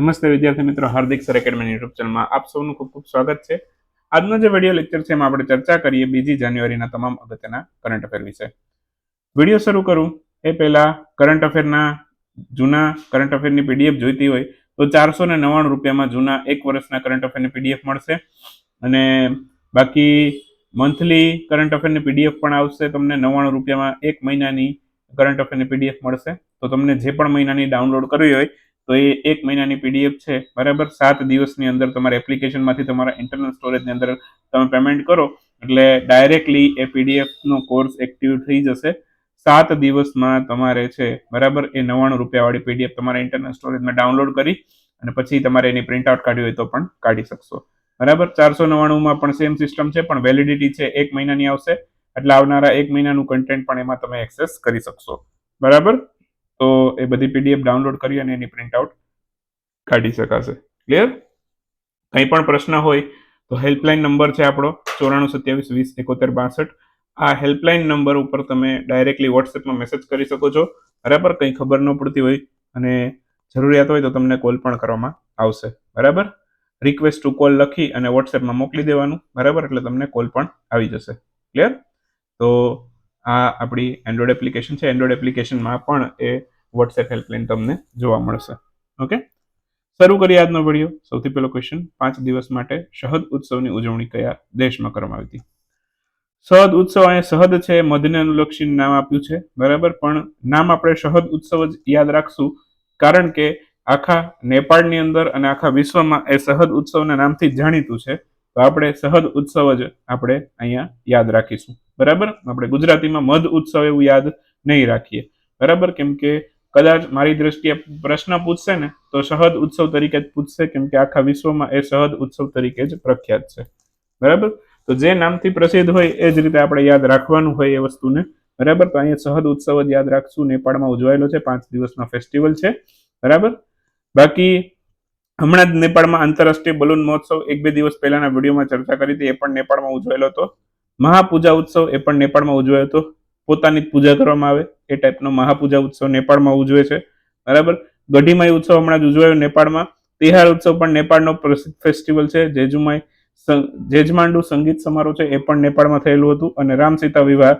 નમસ્તે વિદ્યાર્થી મિત્રો, હાર્દિક સર એકેડમી યુટ્યુબ ચેનલમાં આપ સૌનું ખૂબ ખૂબ સ્વાગત છે. આજનો જે વીડિયો લેક્ચર છે એમાં આપણે ચર્ચા કરીએ બીજી જાન્યુઆરીના તમામ અગત્યના કરંટ અફેર વિશે. વીડિયો શરૂ કરું. એ પહેલા કરંટ અફેરના જૂના કરંટ અફેરની પીડીએફ જોઈતી હોય તો ચારસો ને નવ્વાણું રૂપિયામાં જૂના એક વર્ષના કરંટ અફેરની પીડીએફ મળશે. અને બાકી મંથલી કરંટ અફેરની પીડીએફ પણ આવશે. તમને નવ્વાણું રૂપિયામાં એક મહિનાની કરંટ અફેરની પીડીએફ મળશે. તો તમને જે પણ મહિનાની ડાઉનલોડ કરવી હોય તો એ એક મહિનાની પીડીએફ છે. બરાબર? સાત દિવસની અંદર તમારા એપ્લિકેશનમાંથી તમારા ઇન્ટરનલ સ્ટોરેજની અંદર તમે પેમેન્ટ કરો. એટલે ડાયરેક્ટલી એ પીડીએફનો કોર્સ એક્ટિવ થઈ જશે. સાત દિવસમાં તમારે છે, બરાબર? એ નવ્વાણું રૂપિયાવાળી પીડીએફ તમારા ઇન્ટરનલ સ્ટોરેજમાં ડાઉનલોડ કરી અને પછી તમારે એની પ્રિન્ટ આઉટ કાઢવી હોય તો પણ કાઢી શકશો. બરાબર? ચારસો નવ્વાણુંમાં પણ સેમ સિસ્ટમ છે, પણ વેલિડિટી છે એક મહિનાની આવશે. એટલે આવનારા એક મહિનાનું કન્ટેન્ટ પણ એમાં તમે એક્સેસ કરી શકશો. બરાબર? તો એ બધી પીડીએફ ડાઉનલોડ કરી અને એની પ્રિન્ટ આઉટ કાઢી શકાશે. ક્લિયર કંઈ પણ પ્રશ્ન હોય તો હેલ્પલાઇન નંબર છે આપણો ચોરાણું સત્યાવીસ વીસ એકોતેર બાસઠ. આ હેલ્પલાઇન નંબર ઉપર તમે ડાયરેક્ટલી વોટ્સએપમાં મેસેજ કરી શકો છો. બરાબર? કંઈ ખબર ન પડતી હોય અને જરૂરિયાત હોય તો તમને કોલ પણ કરવામાં આવશે. બરાબર? રિક્વેસ્ટ ટુ કોલ લખી અને વોટ્સએપમાં મોકલી દેવાનું. બરાબર? એટલે તમને કોલ પણ આવી જશે. ક્લિયર તો આ આપણી એન્ડ્રોઇડ એપ્લિકેશન છે. એન્ડ્રોઇડ એપ્લિકેશનમાં પણ એ વોટ્સએપ હેલ્પલાઇન તમને જોવા મળશે. ઓકે શરૂ કરીએ આજનો વીડિયો સૌથી પહેલો ક્વેશ્ચન પાંચ દિવસ માટે શહદ ઉત્સવની ઉજવણી કયા દેશમાં કરવામાં આવી હતી? શહદ ઉત્સવ અહીંયા શહદ છે. મધને અનુલક્ષીને નામ આપ્યું છે. બરાબર? પણ નામ આપણે શહદ ઉત્સવ જ યાદ રાખશું. કારણ કે આખા નેપાળની અંદર અને આખા વિશ્વમાં એ શહદ ઉત્સવના નામથી જાણીતું છે. તો આપણે શહદ ઉત્સવ જ આપણે અહીંયા યાદ રાખીશું. બરાબર? આપણે ગુજરાતીમાં મધ ઉત્સવ એવું યાદ નહીં રાખીએ. બરાબર? કેમ કે કદાચ મારી દ્રષ્ટિએ પ્રશ્ન પૂછશે ને, તો સહદ ઉત્સવ તરીકે જ પૂછશે, કેમ કે આખા વિશ્વમાં એ સહદ ઉત્સવ તરીકે જ પ્રખ્યાત છે. બરાબર? તો જે નામથી પ્રસિદ્ધ હોય એ જ રીતે આપણે યાદ રાખવાનું હોય એ વસ્તુને. બરાબર? તો અહીંયા સહદ ઉત્સવ જ યાદ રાખશું. નેપાળમાં ઉજવાયેલો છે. પાંચ દિવસનો ફેસ્ટિવલ છે. બરાબર? બાકી હમણાં જ નેપાળમાં આંતરરાષ્ટ્રીય બલૂન મહોત્સવ એક બે દિવસ પહેલાના વિડીયોમાં ચર્ચા કરી હતી. એ પણ નેપાળમાં ઉજવાયેલો હતો. મહાપૂજા ઉત્સવ એ પણ નેપાળમાં ઉજવાયો હતો. પોતાની પૂજા કરવામાં આવે એ ટાઈપનો મહાપૂજા ઉત્સવ નેપાળમાં ઉજવે છે. બરાબર? ગઢીમાઈ ઉત્સવ હમણાં જ ઉજવાયો નેપાળમાં. તિહાર ઉત્સવ પણ નેપાળનો પ્રસિદ્ધ ફેસ્ટિવલ છે. જેજુમાઈ જેજમાંડુ સંગીત સમારોહ છે એ પણ નેપાળમાં થયેલું હતું અને રામ સીતા વિવાહ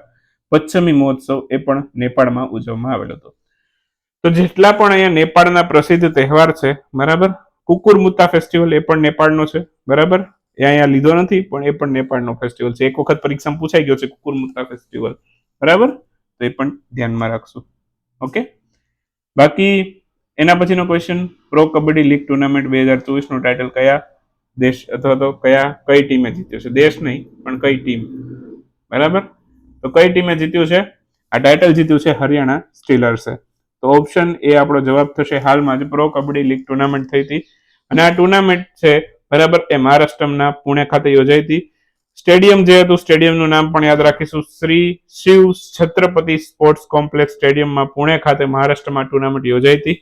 પશ્ચિમી મહોત્સવ એ પણ નેપાળમાં ઉજવવામાં આવેલો હતો. તો જેટલા પણ અહીંયા નેપાળના પ્રસિદ્ધ તહેવાર છે, બરાબર? કુકુરમુત્તા ફેસ્ટિવલ એ પણ નેપાળનો છે, બરાબર? એ અહીંયા લીધો નથી, પણ એ પણ નેપાળનો ફેસ્ટિવલ છે. એક વખત પરીક્ષામાં પૂછાઈ ગયો છે કુકુરમુત્તા ફેસ્ટિવલ બરાબર? તો એ પણ ધ્યાનમાં રાખશું. ઓકે? બાકી, એના પછીનો question pro Kabaddi league tournament બે હજાર ચોવીસનું ટાઇટલ કયા દેશ અથવા તો કયા, કઈ ટીમે જીત્યો છે? દેશ નહીં, પણ કઈ ટીમ? બરાબર? તો કઈ ટીમે જીત્યું છે? આ ટાઇટલ જીત્યું છે હરિયાણા સ્ટીલર્સે તો ઓપ્શન એ આપણો જવાબ થશે હાલમાં જ. પ્રો કબડ્ડી લીગ ટુર્નામેન્ટ થઈ હતી. અને આ ટુર્નામેન્ટ છે બરાબર? એ મહારાષ્ટ્રના પુણે ખાતે યોજાઈ હતી. સ્ટેડિયમ જે હતું, સ્ટેડિયમનું નામ પણ યાદ રાખીશું. શ્રી શિવ છત્રપતિ સ્પોર્ટ્સ કોમ્પ્લેક્સ સ્ટેડિયમમાં પુણે ખાતે મહારાષ્ટ્રમાં ટુર્નામેન્ટ યોજાઈ હતી.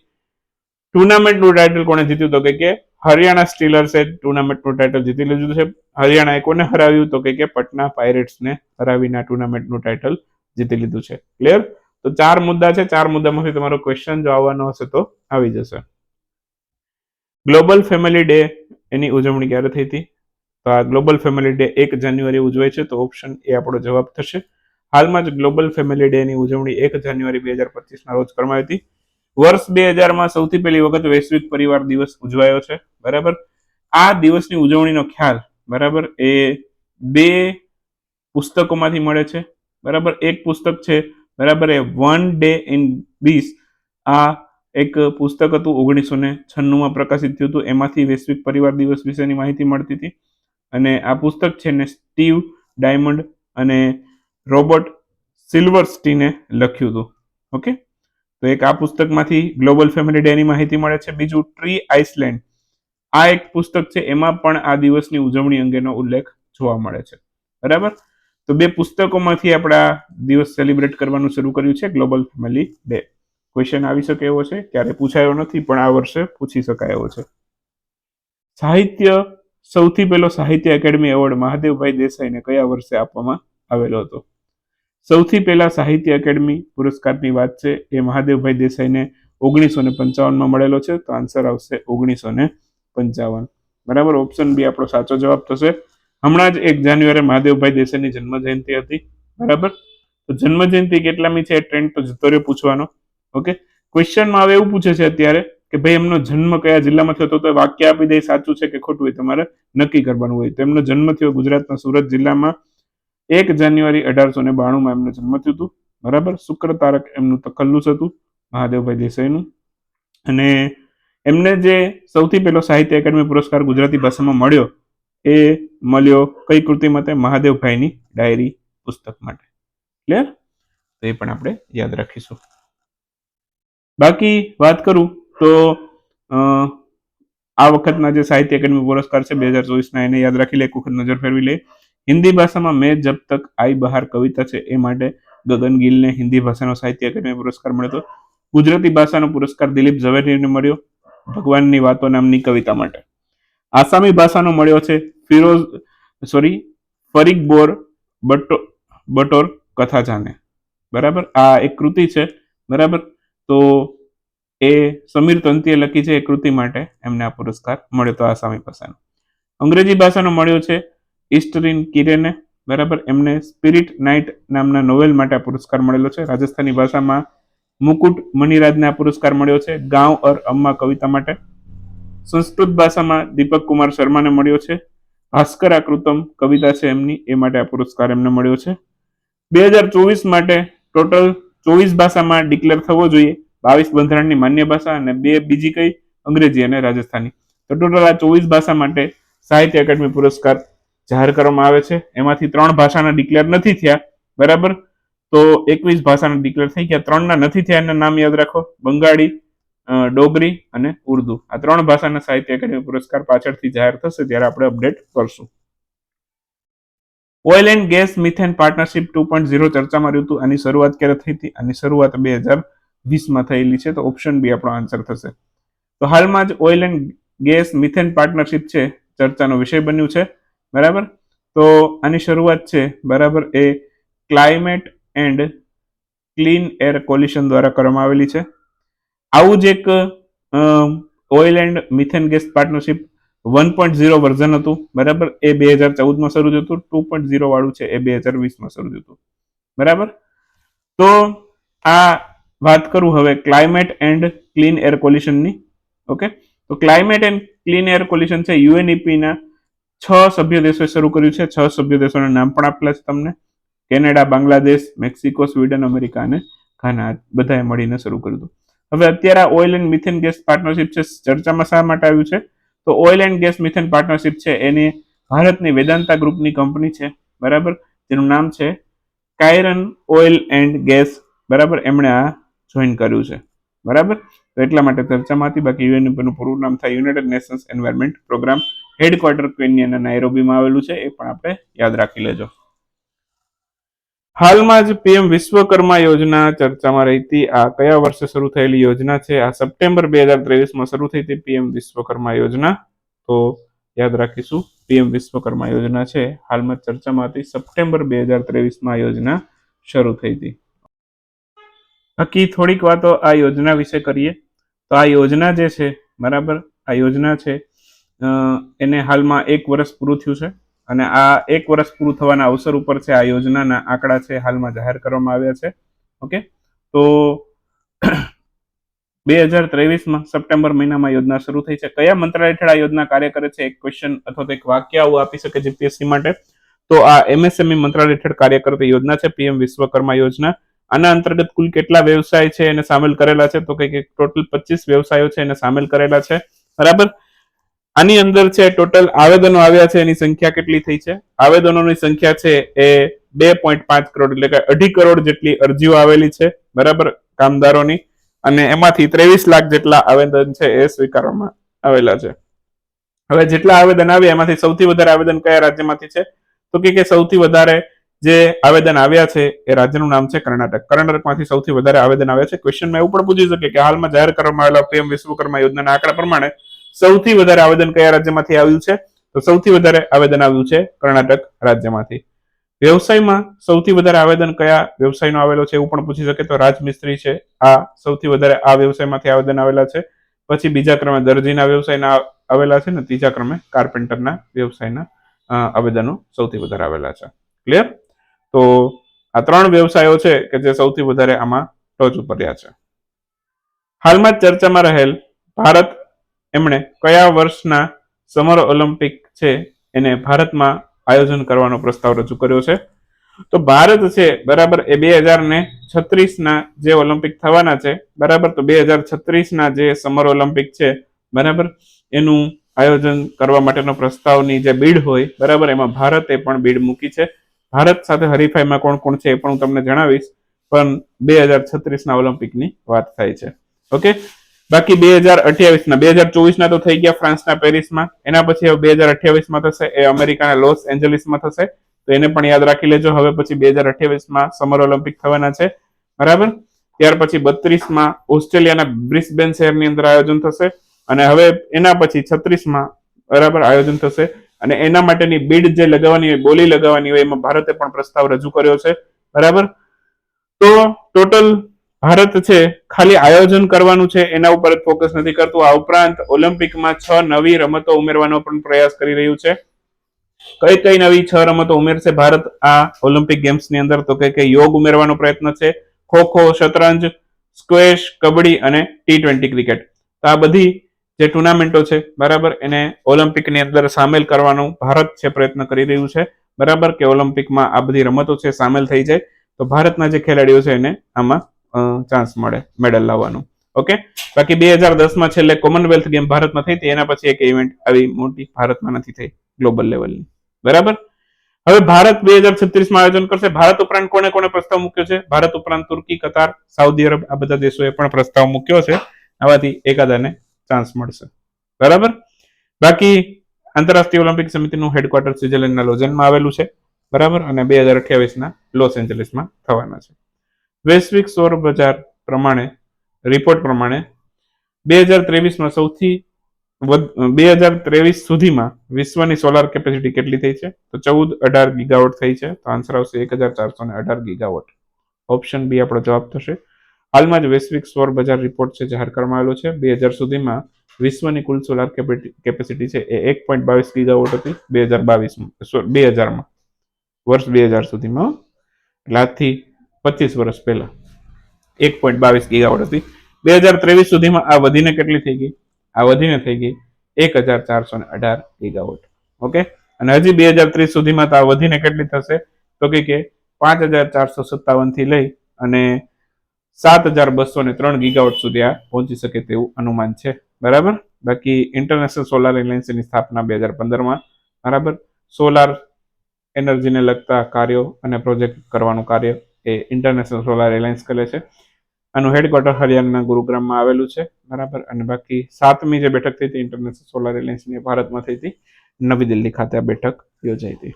ટુર્નામેન્ટનું ટાઇટલ કોણે જીત્યું તો કે હરિયાણા સ્ટીલર્સે ટુર્નામેન્ટનું ટાઇટલ જીતી લીધું છે. હરિયાણાએ કોને હરાવ્યું તો કે પટના પાયરેટ્સને હરાવીને ટુર્નામેન્ટનું ટાઇટલ જીતી લીધું છે. ક્લિયર? તો ચાર મુદ્દા છે. ચાર મુદ્દામાંથી તમારો ક્વેશ્ચન જો આવવાનો હશે તો આવી જશે. ગ્લોબલ ફેમિલી ડે એની ઉજવણી ક્યારે થઈ હતી? તો આ ગ્લોબલ ફેમિલી ડે એક જાન્યુઆરી ઉજવાય છે, તો ઓપ્શન એ આપણો જવાબ થશે. હાલમાં જ ગ્લોબલ ફેમિલી ડે ની ઉજવણી એક જાન્યુઆરી બે હજાર પચીસના રોજ કરવામાં આવી હતી. વર્ષ બે હજારમાં સૌથી પહેલી વખત વૈશ્વિક પરિવાર દિવસ ઉજવાયો છે, બરાબર? આ દિવસની ઉજવણીનો ખ્યાલ, બરાબર, એ બે પુસ્તકોમાંથી મળે છે, બરાબર? એક પુસ્તક છે, બરાબર, એ વન ડે ઇન બીસ આ એક પુસ્તક હતું ઓગણીસો ને છન્નુંમાં પ્રકાશિત થયું હતું. એમાંથી વૈશ્વિક પરિવાર દિવસ વિશેની માહિતી મળતી હતી. અને આ પુસ્તક છે ને સ્ટીવ ડાયમંડ અને રોબર્ટ સિલ્વરસ્ટીને લખ્યું હતું. ઓકે? તો એક આ પુસ્તકમાંથી ગ્લોબલ ફેમિલી ડેની માહિતી મળે છે. બીજું ટ્રી આઇસલેન્ડ. આ એક પુસ્તક છે. એમાં પણ આ દિવસની ઉજવણી અંગેનો ઉલ્લેખ જોવા મળે છે. બરાબર? તો બે પુસ્તકોમાંથી આપણે દિવસ સેલિબ્રેટ કરવાનું શરૂ કર્યું છે. Global family day. ક્વેશ્ચન આવી શકે એવો છે? ક્યારે પૂછાયો નથી, પણ આ વર્ષે પૂછી શકાય એવો છે. સાહિત્ય, સૌથી પહેલો સાહિત્ય એકેડમી એવોર્ડ મહાદેવભાઈ દેસાઈને કયા વર્ષે આપવામાં આવેલો હતો? સૌથી પહેલા સાહિત્ય એકેડમી પુરસ્કારની વાત છે, એ મહાદેવભાઈ દેસાઈને ઓગણીસો ને પંચાવનમાં મળેલો છે, તો આન્સર આવશે ઓગણીસો ને પંચાવન. બરાબર? ઓપ્શન બી આપણો સાચો જવાબ થશે. હમણાં જ એક જાન્યુઆરી મહાદેવભાઈ દેસાઈની જન્મ જયંતિ હતી. બરાબર? તો જન્મ જયંતિ કેટલામી છે? ટ્રેન્ડ તો જતો રહ્યો પૂછવાનો. ઓકે ક્વેશ્ચનમાં હવે એવું પૂછે છે અત્યારે કે ભાઈ એમનો જન્મ કયા જિલ્લામાં થયો? તો વાક્ય આપી દે સાચું છે કે ખોટું હોય તમારે નક્કી કરવાનું હોય. તો એમનો જન્મ થયો ગુજરાતના સુરત જિલ્લામાં એક જાન્યુઆરી અઢારસો ને બાણુંમાં એમનો જન્મ થયું હતું. બરાબર? શુક્ર તારક એમનું તખલ્લુસ હતું, મહાદેવભાઈ દેસાઈનું. અને એમને જે સૌથી પહેલો સાહિત્ય એકેડમી પુરસ્કાર ગુજરાતી ભાષામાં મળ્યો, એ મળ્યો કઈ કૃતિ માટે? મહાદેવભાઈની ડાયરી પુસ્તક માટે. ક્લિયર તો એ પણ આપણે યાદ રાખીશું. બાકી વાત કરું તો આ વખતના જે સાહિત્ય એકેડમી પુરસ્કાર છે બે હજાર ચોવીસના, એને યાદ રાખી લે, એક વખત નજર ફેરવી લે. હિન્દી ભાષામાં મેં જબ તક આઈ બહાર કવિતા છે એ માટે ગગન ગિલને હિન્દી ભાષાનો સાહિત્ય એકેડમી પુરસ્કાર મળ્યો હતો. ગુજરાતી ભાષાનો પુરસ્કાર દિલીપ ઝવેરીને મળ્યો ભગવાનની વાતો નામની કવિતા માટે. આસામી ભાષાનો મળ્યો છે ફિરોઝ, સોરી, ફરીક બોર બટો બટોર કથા જાને બરાબર? આ એક કૃતિ છે. બરાબર? તો એ સમીર તંતીએ લખી છે એ કૃતિ માટે એમને આ પુરસ્કાર મળ્યો તો આસામી ભાષાનો અંગ્રેજી ભાષાનો મળ્યો છે ઇસ્ટરીન કિરેને, બરાબર? એમને સ્પિરિટ નાઇટ નામના નોવેલ માટે આ પુરસ્કાર મળેલો છે. રાજસ્થાની ભાષામાં મુકુટ મણિરાજને આ પુરસ્કાર મળ્યો છે. ગાંવ અર અમ્મા કવિતા માટે. સંસ્કૃત ભાષામાં દીપક કુમાર શર્માને મળ્યો છે. ભાસ્કર આકૃતમ કવિતા છે એમની. એ માટે આ પુરસ્કાર એમને મળ્યો છે. બે હજાર ચોવીસ માટે ટોટલ ચોવીસ ભાષામાં ડિક્લેર થવો જોઈએ. બાવીસ બંધારણની માન્ય ભાષા અને બે બીજી કઈ? અંગ્રેજી અને રાજસ્થાની. તો ટોટલ આ ચોવીસ ભાષા માટે સાહિત્ય એકેડમી પુરસ્કાર જાહેર કરવામાં આવે છે. એમાંથી ત્રણ ભાષાના ડિક્લેર નથી થયા. બરાબર? તો એકવીસ ભાષાના ડિક્લેર થઈ ગયા. ત્રણના નથી થયા. એના નામ યાદ રાખો. બંગાળી ડોગરી અને ઉર્દુ. આ ત્રણ ભાષાના સાહિત્ય એકેડમી પુરસ્કાર પાછળથી જાહેર થશે. ત્યારે આપણે અપડેટ કરશું. Oil and gas methane partnership two point zero ચર્ચામાં રહ્યું હતું. આની શરૂઆત ક્યારે થઈ હતી? આની શરૂઆત બે હજાર વીસમાં થયેલી છે. તો ઓપ્શન બી આપણો આન્સર થશે. તો હાલમાં જ oil and gas methane partnership છે. ચર્ચાનો વિષય બન્યું છે. બરાબર? તો આની શરૂઆત છે. બરાબર? એ climate and clean air coalition દ્વારા કરવામાં આવેલી છે. આવું જ એક oil and methane gas partnership one point zero version હતું, બરાબર? એ બે હજાર ચૌદમાં શરૂ થયું હતું, ટુ પોઈન્ટ ઝીરો વાળું છે, એ બે હજાર વીસમાં શરૂ થયું હતું. બરાબર? તો આ વાત કરું હવે ક્લાઇમેટ એન્ડ ક્લીન એર કોલ્યુશનની ઓકે તો climate and clean air coalition છે યુએનઈપીના છ સભ્ય દેશોએ શરૂ કર્યું છે, છ સભ્ય દેશોના નામ પણ આપેલા છે તમને. Canada, Bangladesh, Mexico, Sweden, America અને ઘાના બધાએ મળીને શરૂ કર્યું હતું. હવે અત્યારે આ oil and methane gas partnership છે, ચર્ચામાં શા માટે આવ્યું છે? તો oil and gas methane partnership છે, એની ભારતની વેદાંતા ગ્રુપની કંપની છે, બરાબર? જેનું નામ છે કાયરન ઓઇલ એન્ડ ગેસ, બરાબર? એમણે આ જોઈન કર્યું છે, બરાબર? તો એટલા માટે ચર્ચામાં હતી, બાકી પરનું પૂરું નામ થાય United Nations Environment Programme, headquarter કેન્યાના નાયરોબીમાં આવેલું છે, એ પણ આપણે યાદ રાખી લેજો. હાલમાં જ પીએમ વિશ્વકર્મા યોજના ચર્ચામાં રહીતી આ કયા વર્ષે શરૂ થયેલી યોજના છે? આ સપ્ટેમ્બર બે હજાર ત્રેવીસમાં શરૂ થઈ હતી પીએમ વિશ્વકર્મા યોજના. તો યાદ રાખીશું, પીએમ વિશ્વકર્મા યોજના છે. હાલમાં ચર્ચામાં હતી. સપ્ટેમ્બર બે હજાર ત્રેવીસમાં યોજના શરૂ થઈ હતી. બાકી થોડીક વાતો આ યોજના વિશે કરીએ. તો આ યોજના જે છે, બરાબર? આ યોજના છે એને હાલમાં એક વર્ષ પૂરું થયું છે. અને આ એક વર્ષ પૂરું થવાના અવસર ઉપર છે આ યોજનાના આંકડા છે હાલમાં જાહેર કરવામાં આવ્યા છે. ઓકે? તો બે હજાર ત્રેવીસમાં સપ્ટેમ્બર મહિનામાં યોજના શરૂ થઈ છે. કયા મંત્રાલય હેઠળ આ યોજના કાર્ય કરે છે? એક ક્વેશ્ચન અથવા તો એક વાક્ય આવું આપી શકે જીપીએસસી માટે. તો આ એમએસએમઈ મંત્રાલય હેઠળ કાર્ય કરતી યોજના છે પીએમ વિશ્વકર્મા યોજના. આના અંતર્ગત કુલ કેટલા વ્યવસાય છે એને સામેલ કરેલા છે? તો કંઈક ટોટલ પચીસ વ્યવસાયો છે એને સામેલ કરેલા છે. બરાબર? આની અંદર છે ટોટલ આવેદનો આવ્યા છે, એની સંખ્યા કેટલી થઈ છે? આવેદનોની સંખ્યા છે એ બે પોઈન્ટ પાંચ કરોડ, એટલે કે અઢી કરોડ જેટલી અરજીઓ આવેલી છે, બરાબર, કામદારોની. અને એમાંથી ત્રેવીસ લાખ જેટલા આવેદન છે એ સ્વીકારવામાં આવેલા છે. હવે જેટલા આવેદન આવ્યા, એમાંથી સૌથી વધારે આવેદન કયા રાજ્યમાંથી છે? તો કે સૌથી વધારે જે આવેદન આવ્યા છે એ રાજ્યનું નામ છે કર્ણાટક. કર્ણાટકમાંથી સૌથી વધારે આવેદન આવ્યા છે. ક્વેશ્ચનમાં એવું પણ પૂછી શકે કે હાલમાં જાહેર કરવામાં આવેલા પીએમ વિશ્વકર્મા યોજનાના આંકડા પ્રમાણે સૌથી વધારે આવેદન કયા રાજ્યમાંથી આવ્યું છે? તો સૌથી વધારે આવેદન આવ્યું છે કર્ણાટક રાજ્યમાંથી. વ્યવસાયમાં સૌથી વધારે આવેદન કયા વ્યવસાયનો આવેલો છે એવું પણ પૂછી શકે તો રાજમિસ્ત્રી છે. આ સૌથી વધારે આ વ્યવસાયમાંથી આવેદન આવેલા છે. પછી બીજા ક્રમે દરજીના વ્યવસાયના આવેલા છે ને ત્રીજા ક્રમે કાર્પેન્ટરના વ્યવસાયના આવેદનો સૌથી વધારે આવેલા છે. ક્લિયર તો આ ત્રણ વ્યવસાયો છે કે જે સૌથી વધારે આમાં ટોચ ઉપર રહ્યા છે. હાલમાં ચર્ચામાં રહેલ ભારત એમણે કયા વર્ષના સમર ઓલિમ્પિક છે એને ભારતમાં આયોજન કરવાનો પ્રસ્તાવ રજૂ કર્યો છે? તો ભારત છે, બરાબર, એ બે હજાર ને છત્રીસ ના જે ઓલિમ્પિક થવાના છે, બરાબર, તો બે હજાર છત્રીસ ના જે સમર ઓલિમ્પિક છે, બરાબર, એનું આયોજન કરવા માટેનો પ્રસ્તાવની જે બીડ હોય, બરાબર, એમાં ભારતે પણ બીડ મૂકી છે. ભારત સાથે હરીફાઈમાં કોણ કોણ છે એ પણ હું તમને જણાવીશ, પણ બે હજાર છત્રીસના ઓલિમ્પિકની વાત થાય છે. ઓકે? બાકી બે હજાર અઠ્યાવીસના, બે હજાર ચોવીસના તો થઈ ગયા ફ્રાન્સના પેરિસમાં. એના પછી હવે બે હજાર અઠ્યાવીસમાં થશે, એ અમેરિકાના લોસ એન્જલિસમાં થશે. તો એને પણ યાદ રાખી લેજો. હવે પછી બે હજાર અઠ્યાવીસમાં સમર ઓલિમ્પિક થવાના છે. બરાબર? ત્યાર પછી બત્રીસમાં ઓસ્ટ્રેલિયાના બ્રિસ્બેન શહેરની અંદર આયોજન થશે. અને હવે એના પછી છત્રીસમાં બરાબર આયોજન થશે. અને એના માટેની બીડ જે લગાવવાની હોય, બોલી લગાવવાની હોય, એમાં ભારતે પણ પ્રસ્તાવ રજૂ કર્યો છે. બરાબર? તો ટોટલ ભારત છે, ખાલી આયોજન કરવાનું છે, એના ઉપર જ ફોકસ નથી કરતું. આ ઉપરાંત ઓલિમ્પિકમાં છ નવી રમતો ઉમેરવાનો પણ પ્રયાસ કરી રહ્યું છે. કઈ કઈ નવી છ રમતો ઉમેરશે ભારત? આ ઓલિમ્પિક ગેમ્સની અંદર તો કે કે યોગ ઉમેરવાનો પ્રયત્ન છે. ખો ખો, શતરંજ સ્ક્વેશ કબડ્ડી અને ટી ટ્વેન્ટી ક્રિકેટ તો આ બધી જે ટુર્નામેન્ટો છે, બરાબર, એને ઓલિમ્પિકની અંદર સામેલ કરવાનું ભારત છે પ્રયત્ન કરી રહ્યું છે. બરાબર કે ઓલિમ્પિકમાં આ બધી રમતો છે, સામેલ થઈ જાય. તો ભારતના જે ખેલાડીઓ છે એને આમાં ચાન્સ મળે મેડલ લાવવાનું. ઓકે બાકી બે હજાર દસમાં છેલ્લે કોમનવેલ્થ ગેમ ભારતમાં થઈ હતી. એના પછી એક ઇવેન્ટ આવી મોટી ભારતમાં નથી થઈ ગ્લોબલ લેવલની બરાબર? હવે ભારત બે હજાર છત્રીસમાં આયોજન કરશે. ભારત ઉપરાંત કોને કોને પ્રસ્તાવ મૂક્યો છે? ભારત ઉપરાંત તુર્કી, કતાર, સાઉદી અરબ, આ બધા દેશોએ પણ પ્રસ્તાવ મૂક્યો છે. આવાથી એકાદાને ચાન્સ મળશે. બરાબર? બાકી આંતરરાષ્ટ્રીય ઓલિમ્પિક સમિતિનું હેડક્વાર્ટર સ્વિટરલેન્ડના લોજનમાં આવેલું છે. બરાબર? અને બે હજાર અઠ્યાવીસના લોસ એન્જલિસમાં થવાના છે. વૈશ્વિક સૌર બજાર પ્રમાણે રિપોર્ટ પ્રમાણે, બે હજાર ત્રેવીસમાં સૌથી બે હજાર ત્રેવીસ સુધીમાં વિશ્વની સોલાર કેપેસિટી કેટલી થઈ છે? તો ચૌદ અઢાર ગીગાવોટ થઈ છે. તો આન્સર આવશે એક હજાર ચારસો ને અઢાર ગીગાવોટ ઓપ્શન બી આપણો જવાબ થશે. હાલમાં જ વૈશ્વિક સૌર બજાર રિપોર્ટ છે જાહેર કરવામાં આવેલો છે. બે હજાર સુધીમાં વિશ્વની કુલ સોલાર કેપેસિટી છે એ એક પોઈન્ટ બાવીસ ગીગાવોટ હતી બે હજાર બાવીસમાં બે હજારમાં, વર્ષ બે હજાર સુધીમાં. એટલે આજથી પચીસ વર્ષ પહેલા. એક પોઈન્ટ બાવીસ ગીગાવોટ હતી. બે હજાર ત્રેવીસ સુધીમાં આ વધીને કેટલી થઈ ગઈ? આ વધીને થઈ ગઈ એક હજાર ચારસો ને અઢાર ગીગાવોટ ઓકે અને હજી બે હજાર ત્રીસ સુધીમાં તો આ વધીને કેટલી થશે? તો કે પાંચ હજાર ચારસો સત્તાવનથી લઈ અને સાત હજાર બસો ને ત્રણ ગીગાવોટ સુધી આ પહોંચી શકે તેવું અનુમાન છે. બરાબર? બાકી ઇન્ટરનેશનલ સોલાર એલાયન્સની સ્થાપના બે હજાર પંદરમાં. બરાબર? સોલાર એનર્જીને લગતા કાર્યો અને પ્રોજેક્ટ કરવાનું કાર્ય એ ઇન્ટરનેશનલ સોલાર એલાયન્સ કરે છે. આનું હેડક્વાર્ટર હરિયાણાના ગુરુગ્રામમાં આવેલું છે, બરાબર? અને બાકી સાતમી જે બેઠક થઈ હતી ઇન્ટરનેશનલ સોલાર એલાયન્સની ભારતમાં થઈ હતી. નવી દિલ્હી ખાતે આ બેઠક યોજાઈ હતી.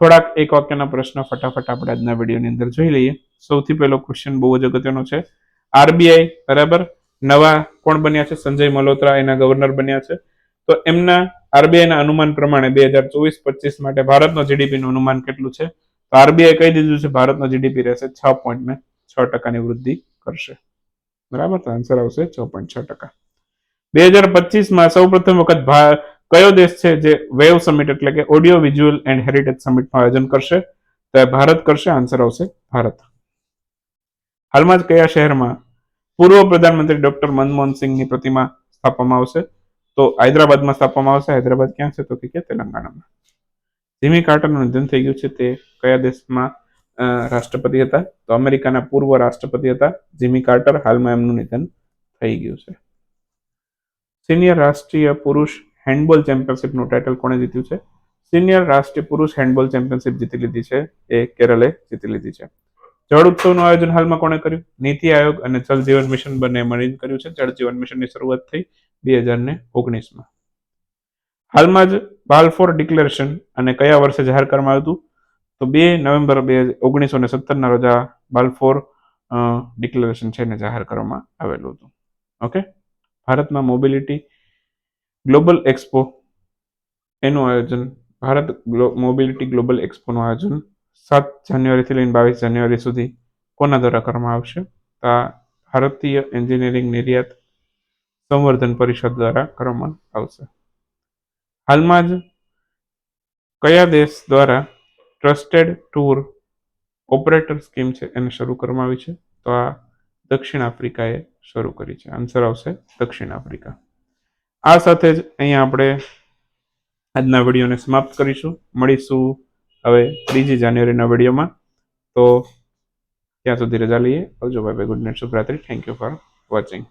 થોડાક એક વાક્યના પ્રશ્ન ફટાફટ આપણે આજના વિડીયોની અંદર જોઈ લઈએ. સૌથી પહેલો ક્વેશ્ચન બહુ જ અગત્યનો છે. આરબીઆઈ બરાબર? નવા કોણ બન્યા છે? સંજય મલ્હોત્રા, એના ગવર્નર બન્યા છે. તો એમના આરબીઆઈના અનુમાન પ્રમાણે બે હજાર ચોવીસ પચીસ માટે ભારતનો જીડીપીનું અનુમાન કેટલું છે? તો આરબીઆઈ કહી દીધું છે, ભારતનો જીડીપી રહેશે છ પોઈન્ટ ને છ ટકાની વૃદ્ધિ કરશે. બરાબર? તો આન્સર આવશે છ પોઈન્ટ છ ટકા. બે હજાર પચીસમાં સૌ પ્રથમ વખત કયો દેશ છે જે વેવ સમિટ એટલે કે ઓડિયો વિઝ્યુઅલ એન્ડ હેરિટેજ સમિટનું આયોજન કરશે? તો ભારત કરશે આન્સર આવશે ભારત. હાલમાં જ કયા શહેરમાં પૂર્વ પ્રધાનમંત્રી ડોક્ટર મનમોહન સિંહની પ્રતિમા સ્થાપવામાં આવશે? તો હૈદરાબાદમાં સ્થાપવામાં આવશે. હૈદરાબાદ ક્યાં છે? તો કે તેલંગાણામાં. જીમી કાર્ટરનું નિધન થઈ ગયું છે તે કયા દેશમાં રાષ્ટ્રપતિ હતા? તો અમેરિકાના પૂર્વ રાષ્ટ્રપતિ હતા જીમી કાર્ટર હાલમાં એમનું નિધન થઈ ગયું છે. સિનિયર રાષ્ટ્રીય પુરુષ હેન્ડબોલ ચેમ્પિયનશિપનું ટાઇટલ કોણે જીત્યું છે? સિનિયર રાષ્ટ્રીય પુરુષ હેન્ડબોલ ચેમ્પિયનશિપ જીતી લીધી છે. એ કેરલે જીતી લીધી છે. જળ ઉત્સવનું આયોજન હાલમાં કોણે કર્યું? નીતિ આયોગ અને જલ જીવન મિશન બંને મળીને કર્યું છે. જળ જીવન મિશનની શરૂઆત થઈ બે હજાર ને ઓગણીસમાં. હાલમાં જ બાલફોર ડિક્લેરેશન અને કયા વર્ષે જાહેર કરવામાં આવ્યું હતું? તો બે નવેમ્બર બે ઓગણીસો ને સત્તરના રોજ આ બાલફોર ડિક્લેરેશન છે એને જાહેર કરવામાં આવેલું હતું. ઓકે? ભારતમાં મોબિલિટી ગ્લોબલ એક્સપો એનું આયોજન ભારત મોબિલિટી ગ્લોબલ એક્સપોનું આયોજન સાત જાન્યુઆરીથી લઈને બાવીસ જાન્યુઆરી સુધી કોના દ્વારા કરવામાં આવશે? તો આ ભારતીય એન્જિનિયરિંગ નિર્યાત સંવર્ધન પરિષદ દ્વારા કરવામાં આવશે. હાલમાં જ કયા દેશ દ્વારા ટ્રસ્ટેડ ટૂર ઓપરેટર સ્કીમ છે એને શરૂ કરવામાં આવી છે? તો આ દક્ષિણ આફ્રિકાએ શરૂ કરી છે. આન્સર આવશે દક્ષિણ આફ્રિકા. આ સાથે જ અહીંયા આપણે આજના વિડીયોને સમાપ્ત કરીશું. મળીશું હવે ત્રીજી જાન્યુઆરીના વિડીયોમાં. તો ત્યાં સુધી રજા લઈએ. આવજો bye bye good night શુભરાત્રી. Thank you for watching